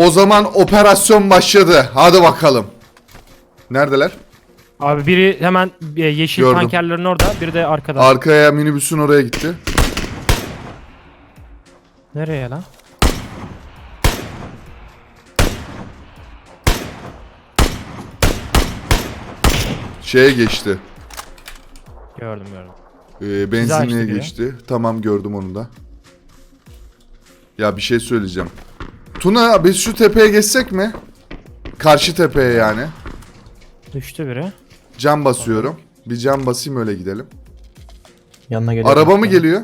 O zaman operasyon başladı. Hadi bakalım. Neredeler? Abi biri hemen e, yeşil Gördüm. tankerlerin orada, biri de arkada. Arkaya minibüsün oraya gitti. Nereye lan? Şeye geçti. Gördüm gördüm. Ee, benzinliğe geçti. Tamam gördüm onu da. Ya bir şey söyleyeceğim. Tuna biz şu tepeye geçsek mi? Karşı tepeye yani. Düştü biri. Cam basıyorum. Bir cam basayım öyle gidelim. Yanına geliyor. Araba mı geliyor?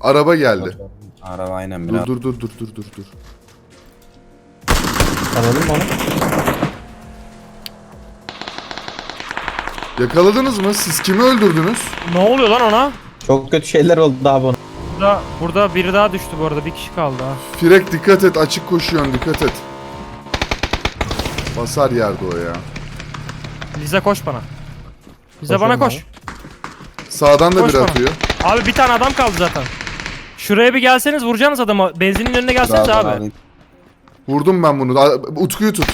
Araba geldi. Araba aynen Dur biraz. dur dur dur dur dur dur. Alalım mı onu? Yakaladınız mı? Siz kimi öldürdünüz? Ne oluyor lan ona? Çok kötü şeyler oldu abi ona. Burada, burada biri daha düştü bu arada. Bir kişi kaldı ha. Firek dikkat et açık koşuyorsun dikkat et. Basar yerde o ya. Lize koş bana. Lize Koşuyorum bana koş. Sağdan da Koş bir bana. atıyor. Abi bir tane adam kaldı zaten. Şuraya bir gelseniz vuracaksınız adamı. Benzinin önüne gelseniz Bravo, abi. bravo. Vurdum ben bunu. A- Utku'yu tut.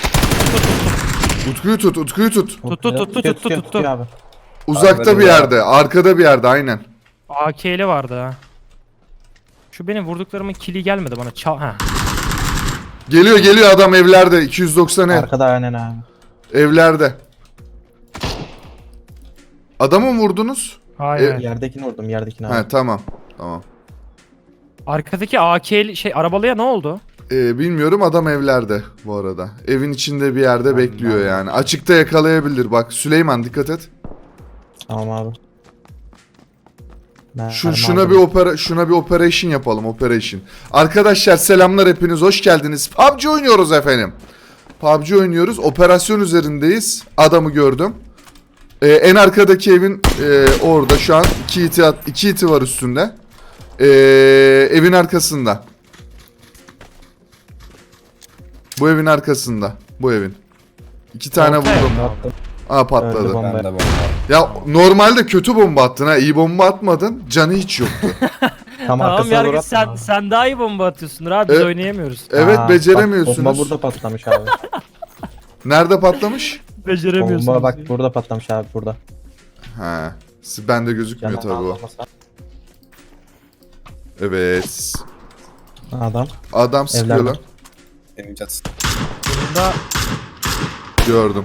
Utku'yu tut, Utku'yu tut. Tut, tut, tut, tut, tut, tutuyor tut. abi. Uzakta bir yerde, arkada bir yerde aynen. AK'li vardı ha. Şu benim vurduklarımın kili gelmedi bana. Çal ha. Geliyor geliyor adam evlerde 290 ev. Arkada aynen abi. Evlerde. Adamı mı vurdunuz? Hayır. E- Yerdekini vurdum yerdekini abi. He tamam. Tamam. Arkadaki AK'li şey arabalıya ne oldu? Ee, bilmiyorum adam evlerde bu arada. Evin içinde bir yerde bekliyor yani. Açıkta yakalayabilir bak. Süleyman dikkat et. Tamam abi. Ben Şu, şuna aldım. bir opera, şuna bir operation yapalım operation. Arkadaşlar selamlar hepiniz hoş geldiniz. PUBG oynuyoruz efendim. PUBG oynuyoruz. Operasyon üzerindeyiz. Adamı gördüm. Ee, en arkadaki evin e, orada şu an iki iti, at- iki iti var üstünde. Ee, evin arkasında. Bu evin arkasında. Bu evin. İki tane Orta abi? Attım. Aa patladı. Öldü. Ben de bomba. Ya normalde kötü bomba attın ha. iyi bomba atmadın. Canı hiç yoktu. Tam Tamam arkasına yargı sen, attım abi. sen daha iyi bomba atıyorsundur abi biz Evet. oynayamıyoruz. Evet Aa, beceremiyorsunuz. Bak, bomba burada patlamış abi. Nerede patlamış? Beceremiyorsunuz. bomba bak burada patlamış abi burada. Ha. si- Bende gözükmüyor Canım tabii o. Evet. Adam. Adam sıkıyor Evlerde. lan. Çatısı. Bunda Gördüm.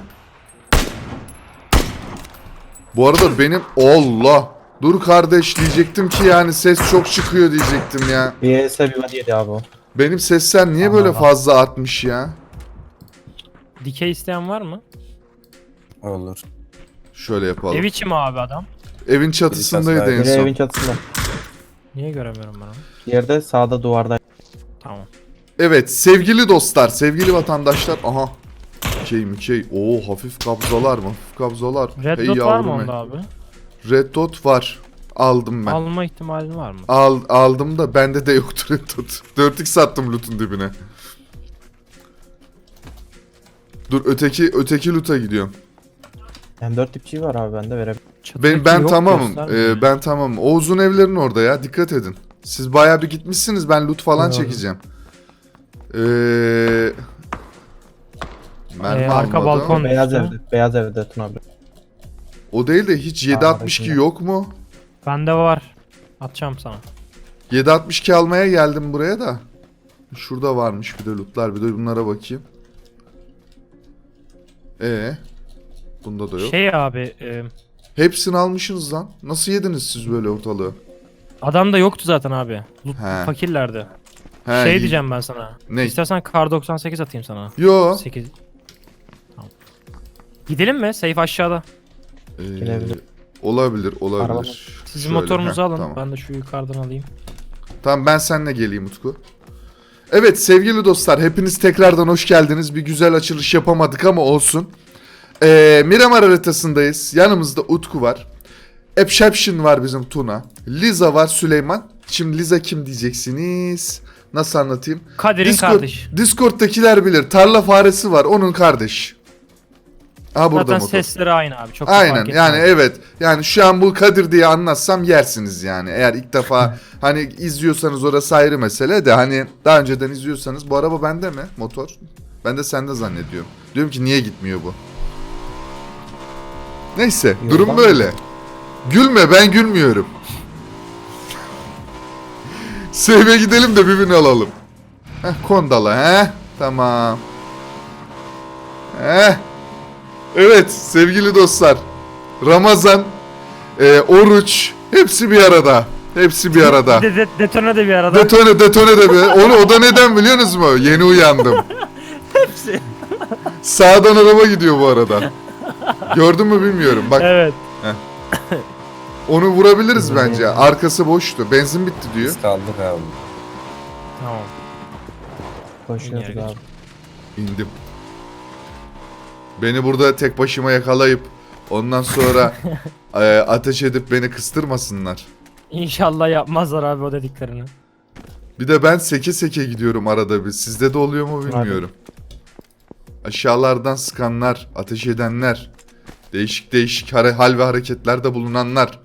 Bu arada benim Allah. Dur kardeş diyecektim ki yani ses çok çıkıyor diyecektim ya. ES bir yedi abi o. Benim sesler niye böyle Allah. fazla artmış ya? dikey isteyen var mı? Olur. Şöyle yapalım. Ev içi mi abi adam? Evin çatısındaydı en Biri evin son. çatısında. Niye göremiyorum ben onu? Yerde sağda duvarda. Tamam. Evet sevgili dostlar, sevgili vatandaşlar. Aha. Şey mi şey. Oo hafif kabzalar mı? Hafif kabzalar. Red Hey dot var mı onda abi? Red dot var. Aldım ben. Alma ihtimalin var mı? Al, aldım da bende de yoktu Red dot. 4x sattım loot'un dibine. Dur öteki öteki loot'a gidiyorum. Yani 4 tipçi var abi bende verebilirim. Ben, ben tamamım. Ee, ben tamamım. Oğuz'un evlerinin orada ya. Dikkat edin. Siz bayağı bir gitmişsiniz. Ben loot falan Gördüm. çekeceğim. Ee, mermi Ee, arka almadım. balkon. Beyaz evde. Beyaz evde Tuna abi. O değil de hiç 762 Aa, yok mu? Bende var. Atacağım sana. 762 almaya geldim buraya da. Şurada varmış bir de lootlar. Bir de bunlara bakayım. Ee, bunda da yok. Şey abi, e, Hepsini almışsınız lan. Nasıl yediniz siz böyle ortalığı? adam da yoktu zaten abi. Loot, He. fakirlerdi. He, şey iyi. diyeceğim ben sana. Ne? İstersen kar 98 atayım sana. Yo. 8. Gidelim mi? Safe aşağıda. Ee, Gelebilir. olabilir, olabilir. Araba. Sizin Şöyle, motorunuzu heh, alın. Tamam. Ben de şu yukarıdan alayım. Tamam ben seninle geleyim Utku. Evet sevgili dostlar hepiniz tekrardan hoş geldiniz. Bir güzel açılış yapamadık ama olsun. Ee, Miramar haritasındayız. Yanımızda Utku var. Exception var bizim Tuna. Liza var Süleyman. Şimdi Liza kim diyeceksiniz? Nasıl anlatayım? Kadir'in Discord, kardeş. Discord'dakiler bilir. Tarla faresi var onun kardeş. Ha burada Zaten motor. sesleri aynı abi. Çok da Aynen fark yani etmez. evet. Yani şu an bu Kadir diye anlatsam yersiniz yani. Eğer ilk defa hani izliyorsanız orası ayrı mesele de hani daha önceden izliyorsanız bu araba bende mi motor? Ben de sende zannediyorum. Diyorum ki niye gitmiyor bu? Neyse Yoldan durum mı? böyle. Gülme ben gülmüyorum. Sevme gidelim de bir bin alalım. Heh kondala he tamam. Heh. Evet sevgili dostlar. Ramazan, e, oruç hepsi bir arada. Hepsi bir arada. De, de, detone de bir arada. Detone detone de bir. Onu o da neden biliyorsunuz mu? Yeni uyandım. Hepsi. Sağdan araba gidiyor bu arada. Gördün mü bilmiyorum. Bak Evet. onu vurabiliriz bence. Arkası boştu. Benzin bitti diyor. Biz kaldık abi. Tamam. Koşuyoruz abi. İndim. Beni burada tek başıma yakalayıp ondan sonra e, ateş edip beni kıstırmasınlar. İnşallah yapmazlar abi o dediklerini. Bir de ben seke seke gidiyorum arada bir. Sizde de oluyor mu bilmiyorum. Aşağılardan sıkanlar, ateş edenler, değişik değişik hal ve hareketlerde bulunanlar.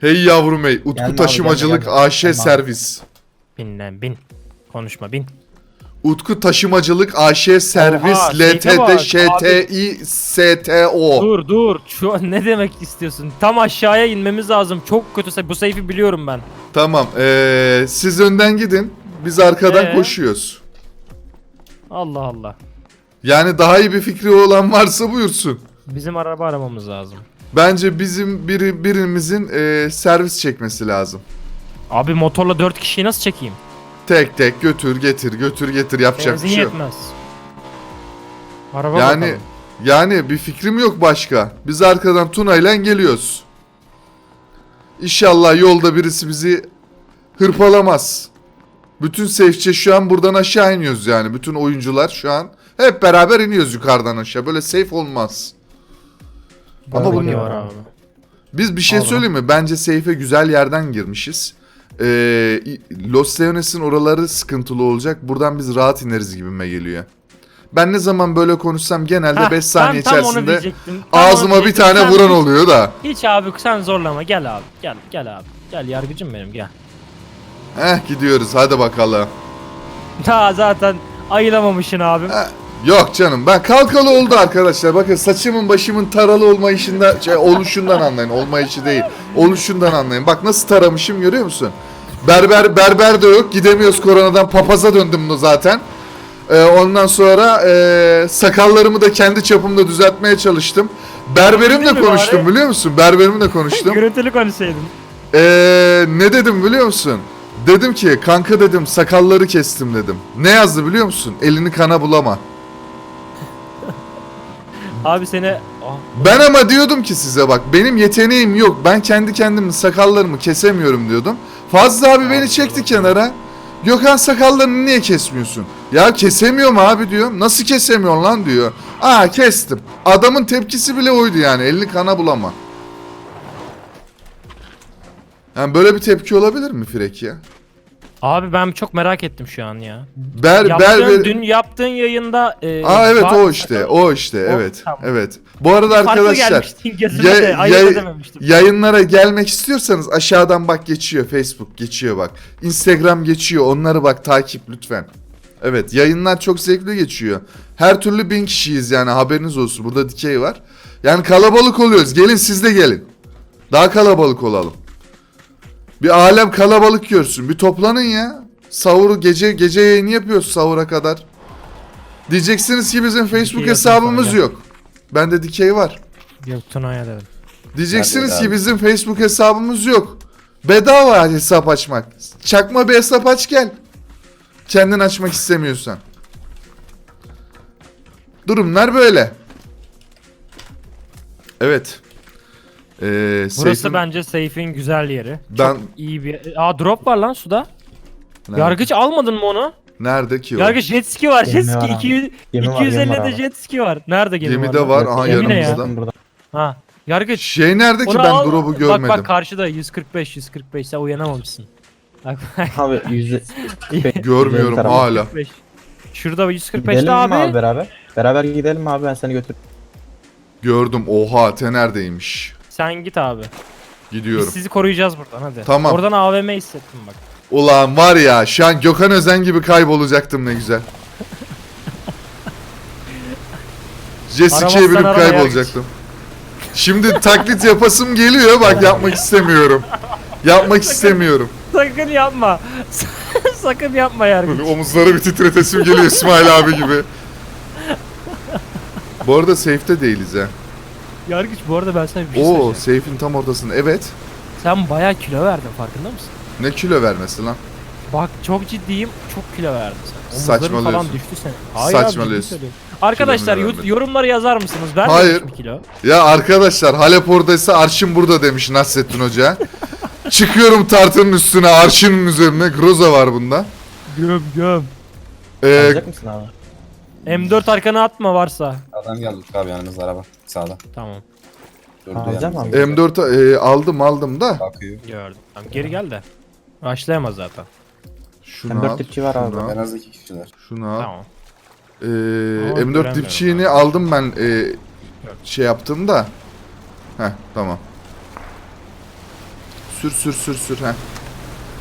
Hey yavrum hey, Utku Gelme abi, Taşımacılık gelme, gelme. AŞ Tamam. servis. Bin lan bin. Konuşma bin. Utku Taşımacılık AŞ servis Oha, seyfe LTD bak, ŞTİ STO. Dur dur. Şu ne demek istiyorsun? Tam aşağıya inmemiz lazım. Çok kötü. say- Bu sayfı biliyorum ben. Tamam, ee, siz önden gidin. Biz arkadan Ee? koşuyoruz. Allah Allah. Yani daha iyi bir fikri olan varsa buyursun. Bizim araba aramamız lazım. Bence bizim biri birimizin e, servis çekmesi lazım. Abi motorla 4 kişiyi nasıl çekeyim? Tek tek götür getir götür getir yapacak Benzin bir şey yok. yetmez. Araba Yani bakalım. yani bir fikrim yok başka. Biz arkadan Tuna ile geliyoruz. İnşallah yolda birisi bizi hırpalamaz. Bütün safeçe şu an buradan aşağı iniyoruz yani. Bütün oyuncular şu an hep beraber iniyoruz yukarıdan aşağı. Böyle safe olmaz. Ama Böyle bunu- Ne gidiyor var abi. abi? Biz bir şey Allah. söyleyeyim mi? Bence safe'e güzel yerden girmişiz. Ee, Los Leones'in oraları sıkıntılı olacak. Buradan biz rahat ineriz gibime geliyor. Ben ne zaman böyle konuşsam genelde Hah, 5 saniye ben tam onu içerisinde diyecektim. Tam onu ağzıma bir diyecektim. tane Sen vuran oluyor da. Hiç abi sen zorlama gel abi. Gel gel abi. Gel yargıcım benim gel. Heh gidiyoruz hadi bakalım. Daha zaten ayılamamışsın abi. Yok canım ben kalkalı oldu arkadaşlar. Bakın saçımın başımın taralı olmayışında şey, oluşundan anlayın. Olmayışı değil. Oluşundan anlayın. Bak nasıl taramışım görüyor musun? Berber berber de yok. Gidemiyoruz koronadan. Papaza döndüm bunu zaten. Ee, ondan sonra e, sakallarımı da kendi çapımda düzeltmeye çalıştım. Berberimle Değil mi konuştum bari? biliyor musun? Berberimle konuştum. Görüntülü konuşsaydın. Ee, ne dedim biliyor musun? Dedim ki kanka dedim sakalları kestim dedim. Ne yazdı biliyor musun? Elini kana bulama. Abi seni... Ah, Ben ama diyordum ki size bak benim yeteneğim yok. Ben kendi kendimin sakallarımı kesemiyorum diyordum. Fazla abi beni çekti kenara. Gökhan sakallarını niye kesmiyorsun? Ya kesemiyorum abi diyor. Nasıl kesemiyorsun lan diyor. Aa kestim. Adamın tepkisi bile oydu yani. Elini kana bulama. Yani böyle bir tepki olabilir mi Frek ya? Abi ben çok merak ettim şu an ya. Ber, Yaptığın, ber, dün yaptığın yayında... E, Aa evet o işte. O işte. O, evet. tamam. Evet. Bu arada arkadaşlar ya- ya-. Yayınlara gelmek istiyorsanız aşağıdan bak geçiyor. Facebook geçiyor bak. Instagram geçiyor. Onları bak takip lütfen. Evet yayınlar çok zevkli geçiyor. Her türlü bin kişiyiz yani haberiniz olsun. Burada dikey var. Yani kalabalık oluyoruz. Gelin siz de gelin. Daha kalabalık olalım. Bir alem kalabalık görsün. Bir toplanın ya. Sahuru gece gece yayını yapıyoruz sahura kadar. Diyeceksiniz ki bizim Facebook Dikey hesabımız yapın yok. Bende dikey var. Yok Tuna'ya dedim. Diyeceksiniz ki bizim Facebook hesabımız yok. Bedava hesap açmak. Çakma bir hesap aç gel. Kendin açmak istemiyorsan. Durumlar böyle. Evet. Ee, Burası seyfim- bence safe'in güzel yeri. Ben- Çok iyi bir... Aa drop var lan suda. Nerede? Yargıç almadın mı onu? Nerede ki o? Yargıç jet ski var. Jet Gemi var ski abi. 200, Gemi var, gemi var 250'de abi. jet ski var. Nerede gemi Gemide var? var. lan? Aha Gemi ne ya? yanımızda. Burada. Ha. Yargıç. Şey nerede ki onu ben al. drop'u görmedim. Bak bak karşıda 145 145 sen uyanamamışsın. Bak bak Abi yüzde... Görmüyorum hala. 145. Şurada Gidelim 145'te mi abi. abi beraber? Beraber gidelim abi ben seni götür. Gördüm. Oha Tener'deymiş. Sen git abi. Biz Gidiyorum. sizi koruyacağız buradan hadi. Tamam. Oradan AVM hissettim bak. Ulan var ya şu an Gökhan Özen gibi kaybolacaktım ne güzel. Jessica'ya arama kaybolacaktım. Şimdi taklit yapasım geliyor bak yapmak istemiyorum. Yapmak istemiyorum. Sakın yapma. Sakın yapma Yargıç. Böyle omuzları bir titretesim geliyor İsmail abi gibi. Bu arada safe'te değiliz ha. Yargıç bu arada ben sana bir şey Oo söyleyeceğim. safe'in tam ortasında. Evet. Sen bayağı kilo verdin farkında mısın? Ne kilo vermesi lan? Bak çok ciddiyim çok kilo verdin sen. Omuzların Saçmalıyorsun. falan düştü senin. Hayır abi, Saçmalıyorsun. söylüyorum. Arkadaşlar Kilomu vermedim. yorumlara yazar mısınız? Ben Hayır. bir kilo. Ya arkadaşlar Halep oradaysa arşın burada demiş Nasrettin Hoca. Çıkıyorum tartının üstüne arşının üzerine. Groza var bunda. Göm göm. Ee, Alacak mısın abi? M4 arkana atma varsa. Adam geldi Utku abi yanımızda araba. Sağda. Tamam Durdu Alacağım yanımızda. abi. M4 e, aldım aldım da. Bakıyor. gördüm. Tamam geri gel de. Başlayamaz zaten. Şunu M4 al. dipçi var abi. şunu al, En az iki kişiler. Şunu al. Tamam. Ee, Ama M4 göremiyorum dipçiğini aldım ben e, şey yaptım da. Heh tamam. Sür sür sür sür heh.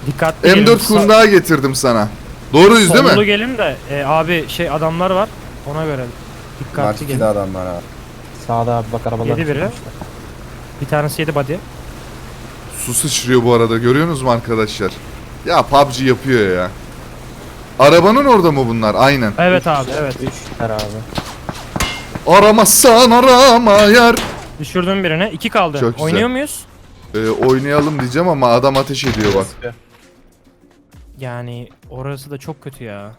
Dikkatli gelin. M4 Sa- kundağı getirdim sana. Doğruyuz değil Sollu mi? gelin de e, abi şey adamlar var. Ona göre dikkatli Market'te gelin. adam var abi. Sağda abi bak arabalar. Yedi biri. çıkmışlar. Bir tanesi yedi body. Su sıçrıyor bu arada görüyorsunuz mu arkadaşlar? Ya PUBG yapıyor ya. Arabanın orada mı bunlar? Aynen. Evet abi evet. Üçler abi. Aramazsan arama yar. Düşürdüm birine. İki kaldı. Çok güzel. Oynuyor muyuz? Ee, oynayalım diyeceğim ama adam ateş ediyor bak. Yani orası da çok kötü ya.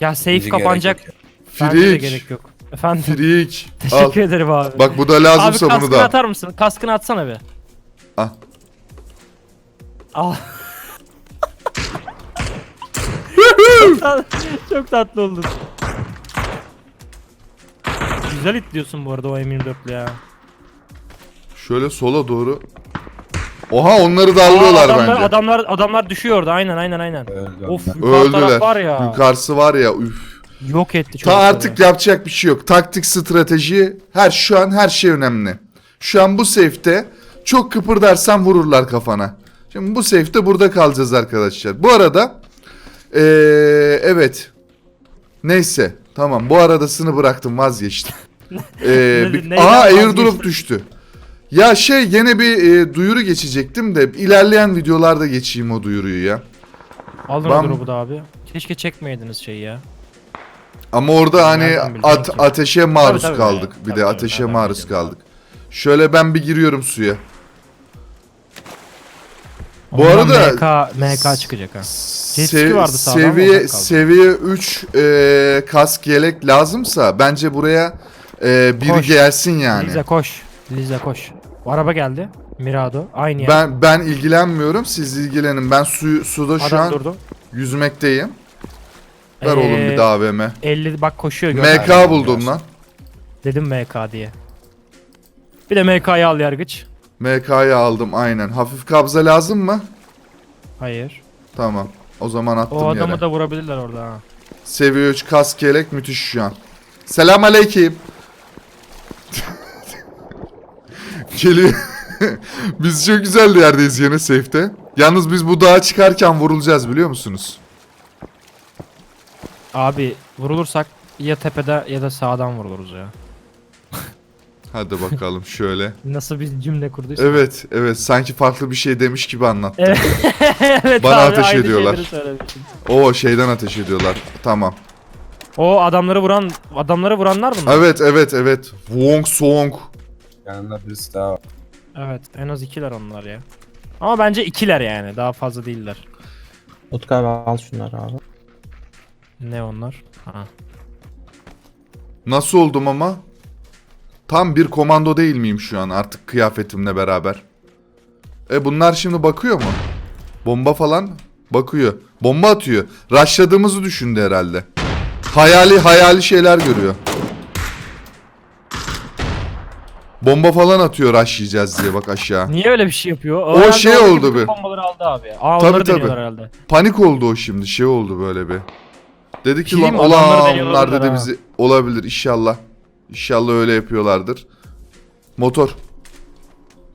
Ya safe Bizi gerek kapanacak. yok Bence de Frik. gerek yok. Efendim. Frik. Al. Teşekkür ederim abi. Bak bu da abi lazımsa kaskını bunu da. atar mısın? Kaskını atsana bir. Al. Al. çok, tat- çok tatlı oldun. Güzel itliyorsun bu arada o M24'lü ya. Şöyle sola doğru. Oha onları Aa, darlıyorlar adamlar, bence. Adamlar adamlar düşüyor orada aynen aynen aynen. Öldü Of yukarı Öldüler. taraf var ya. Yukarısı var ya üf. Yok etti Ta çocukları. artık yapacak bir şey yok. Taktik, strateji, her şu an her şey önemli. Şu an bu safe'te çok kıpırdarsan vururlar kafana. Şimdi bu safe'te burada kalacağız arkadaşlar. Bu arada ee, evet. Neyse. Tamam. Bu aradasını bıraktım vazgeçtim. Ee, Ne- bir- neyden vazgeçtin? airdrop düştü. Ya şey gene bir e, duyuru geçecektim de ilerleyen videolarda geçeyim o duyuruyu ya. Aldın Bam. o drop'u da abi. Keşke çekmeydiniz şeyi ya. Ama orada hani Nereden bileceğim at- ki? ateşe maruz Tabii, tabii. kaldık. Bir Tabii, de tabii. ateşe Nereden maruz bileceğim? kaldık. Şöyle ben bir giriyorum suya. Bu Ondan arada- MK, MK çıkacak ha. Jet ski Se- vardı ama seviye uzak kaldı. seviye 3 e, kask yelek lazımsa bence buraya e, biri Koş. gelsin yani. Liza koş. Liza koş. Bu araba geldi. Mirado. Aynı yer. Ben ben ilgilenmiyorum. Siz ilgilenin. Ben su suda şu Adam an durdu. yüzmekteyim. Ver oğlum Ee, bir daha AVM. 50 bak koşuyor. MK buldum lan. Dedim MK diye. Bir de MK'yı al yargıç. MK'yı aldım aynen. Hafif kabza lazım mı? Hayır. Tamam. O zaman attım O adamı yere. da vurabilirler orada ha. Seviye 3 kask yelek müthiş şu an. Selam aleyküm. Geliyor. biz çok güzel bir yerdeyiz yine safe'te. Yalnız biz bu dağa çıkarken vurulacağız biliyor musunuz? Abi vurulursak ya tepede ya da sağdan vuruluruz ya. Hadi bakalım şöyle. Nasıl bir cümle kurduysa. Evet, evet sanki farklı bir şey demiş gibi anlattı. Evet. Bana abi, ateş ediyorlar. Oo şeyden ateş ediyorlar. Tamam. O adamları vuran adamları vuranlar bunlar. Evet, evet, evet. Wong Song. Yanında birisi daha var. Evet en az ikiler onlar ya. Ama bence ikiler yani daha fazla değiller. Utku abi al şunları abi. Ne onlar? Ha. Nasıl oldum ama? Tam bir komando değil miyim şu an artık kıyafetimle beraber? E bunlar şimdi bakıyor mu? Bomba falan bakıyor. Bomba atıyor. Rushladığımızı düşündü herhalde. Hayali hayali şeyler görüyor. Bomba falan atıyor rushlayacağız diye bak aşağı. Niye öyle bir şey yapıyor? O herhalde şey oradaki oldu bütün bir. Bombaları aldı abi. Aa Tabii, onları tabii. deniyorlar herhalde. Panik oldu o şimdi şey oldu böyle bir. Dedi ki lan adamları ola deniyorlar onlar dedi ha." bizi olabilir inşallah. İnşallah öyle yapıyorlardır. Motor.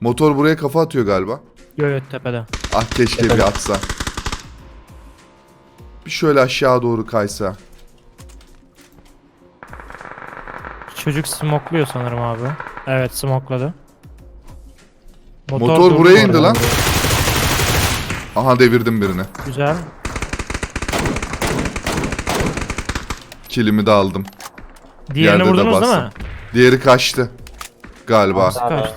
Motor buraya kafa atıyor galiba. Yo yo tepede. Ah keşke bir atsa. Bir şöyle aşağı doğru kaysa. Çocuk smokluyor sanırım abi. Evet smokladı. Motor durdu buraya bu indi lan. Aha devirdim birini. Güzel. Kilimi de aldım. Diğerini Yerde de vurdunuz değil mi? Diğeri kaçtı. Galiba. Abi. Kaçtı.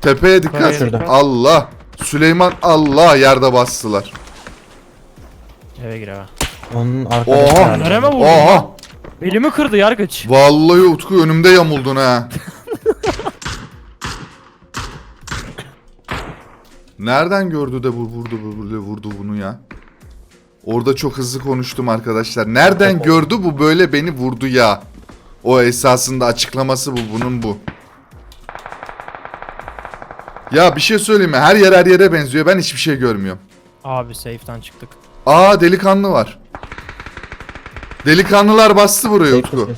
Tepeye dikkat. Kaçırdı. Allah. Süleyman Allah yerde bastılar. Eve gir eve. Onun Oha. arkadaşı. Nereme vurdun Oha. Elimi kırdı yargıç. Vallahi Utku önümde yamuldun ha. Nereden gördü de bu vurdu bu böyle vurdu bunu ya? Orada çok hızlı konuştum arkadaşlar. Nereden gördü bu böyle beni vurdu ya? O esasında açıklaması bu bunun bu. Ya bir şey söyleyeyim mi? Her yer her yere benziyor. Ben hiçbir şey görmüyorum. Abi safe'den çıktık. Aa delikanlı var. Delikanlılar bastı buraya Utku.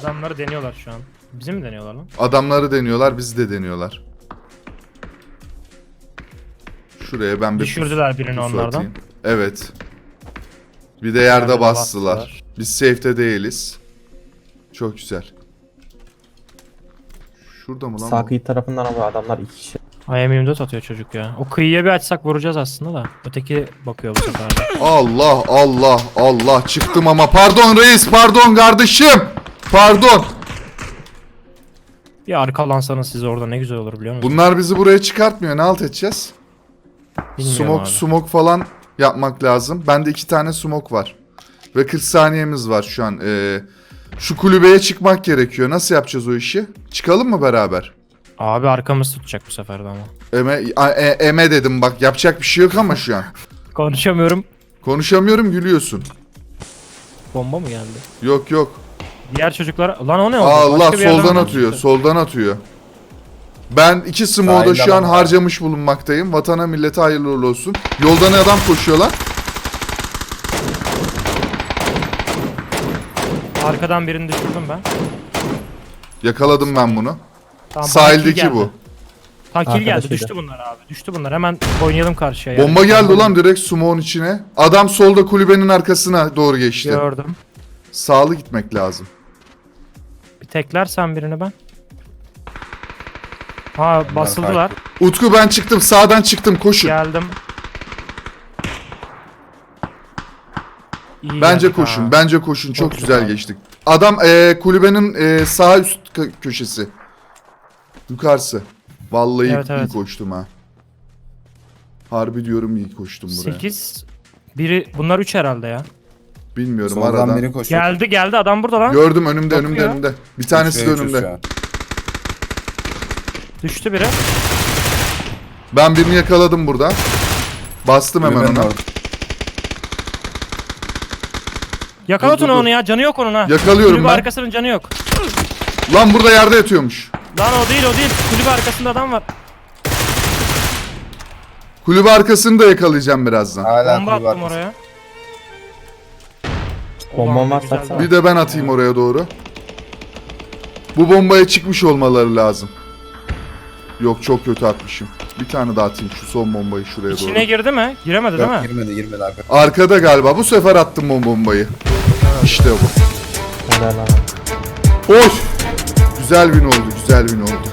Adamları deniyorlar şu an. Bizi mi deniyorlar lan? Adamları deniyorlar, bizi de deniyorlar. Şuraya ben bir Düşürdüler birini pusu onlardan. atayım. Evet. Bir de yerde Yerde de bastılar. bastılar. Biz safe'te değiliz. Çok güzel. Şurada mı lan? Sağ bu? kıyı tarafından abi adamlar iki kişi. IM24 atıyor çocuk ya. O kıyıya bir açsak vuracağız aslında da. Öteki bakıyor bu sefer de. Allah Allah Allah çıktım ama pardon reis pardon kardeşim. Pardon. Bir arkalansanız siz orada ne güzel olur biliyor musunuz? Bunlar bizi buraya çıkartmıyor. Ne alt edeceğiz? Bilmiyorum Smoke abi. smoke falan yapmak lazım. Bende iki tane smoke var. Ve 40 saniyemiz var şu an. Ee, şu kulübeye çıkmak gerekiyor. Nasıl yapacağız o işi? Çıkalım mı beraber? Abi arkamız tutacak bu sefer de ama. Eme, a- e- eme dedim bak yapacak bir şey yok ama şu an. Konuşamıyorum. Konuşamıyorum gülüyorsun. Bomba mı geldi? Yok yok. Diğer çocuklar... Lan o ne oldu? Allah Başka bir yerden soldan atıyor. çıktı. Soldan atıyor. Ben iki smoke'u da Sahilde şu an adam var. harcamış bulunmaktayım. Vatana millete hayırlı uğurlu olsun. Yoldan adam koşuyor lan. Arkadan birini düşürdüm ben. Yakaladım ben bunu. Tamam, Sahildeki bana kill bu. geldi. Tamam kill geldi. Arkadaşıydı. Düştü bunlar abi. Düştü bunlar. Hemen oynayalım karşıya. yani. Bomba geldi ulan direkt smoke'un içine. Adam solda kulübenin arkasına doğru geçti. Gördüm. Sağlı gitmek lazım. Bir teklersen birini ben. Ha basıldılar. Utku ben çıktım sağdan çıktım koşun. Geldim. İyi Bence geldik koşun ha. bence koşun çok, Çok güzel güzel. geçtik. Adam eee, kulübenin eee, sağ üst kö- köşesi. Yukarısı. Vallahi Evet, iyi evet. koştum ha. Harbi diyorum iyi koştum buraya. 8 biri bunlar 3 herhalde ya. Bilmiyorum Soldan aradan. biri koşuyor. Geldi geldi adam burada lan. Gördüm önümde önümde Bakıyor. önümde. Bir tanesi de şu önümde. an. Düştü biri. Ben birini yakaladım burada. Bastım hemen Kulübenin ona. orada. Yakala Dur, dur, Tuna dur. onu ya. Canı yok onun ha. Yakalıyorum Kulübe ben. arkasının canı yok. Lan burada yerde yatıyormuş. Lan o değil o değil. Kulübe arkasında adam var. Kulübe arkasını da yakalayacağım birazdan. Hala Bomba kulübe attım arkası. oraya. Bombam var, güzel satsana. Bir de ben atayım oraya doğru. Bu bombaya çıkmış olmaları lazım. Yok çok kötü atmışım. Bir tane daha atayım şu son bombayı şuraya doğru. İçine girdi mi? Giremedi değil Yok mi? girmedi girmedi arka. Arkada galiba. Bu sefer attım bu bombayı. İşte bu. Helal abi. Hoş. Güzel win oldu. Güzel win oldu.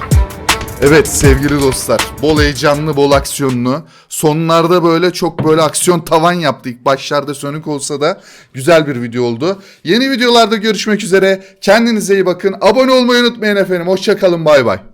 Evet sevgili dostlar. Bol heyecanlı, bol aksiyonlu. Sonlarda böyle çok böyle aksiyon tavan yaptı. İlk başlarda sönük olsa da güzel bir video oldu. Yeni videolarda görüşmek üzere. Kendinize iyi bakın. Abone olmayı unutmayın efendim. Hoşçakalın. Bay bay.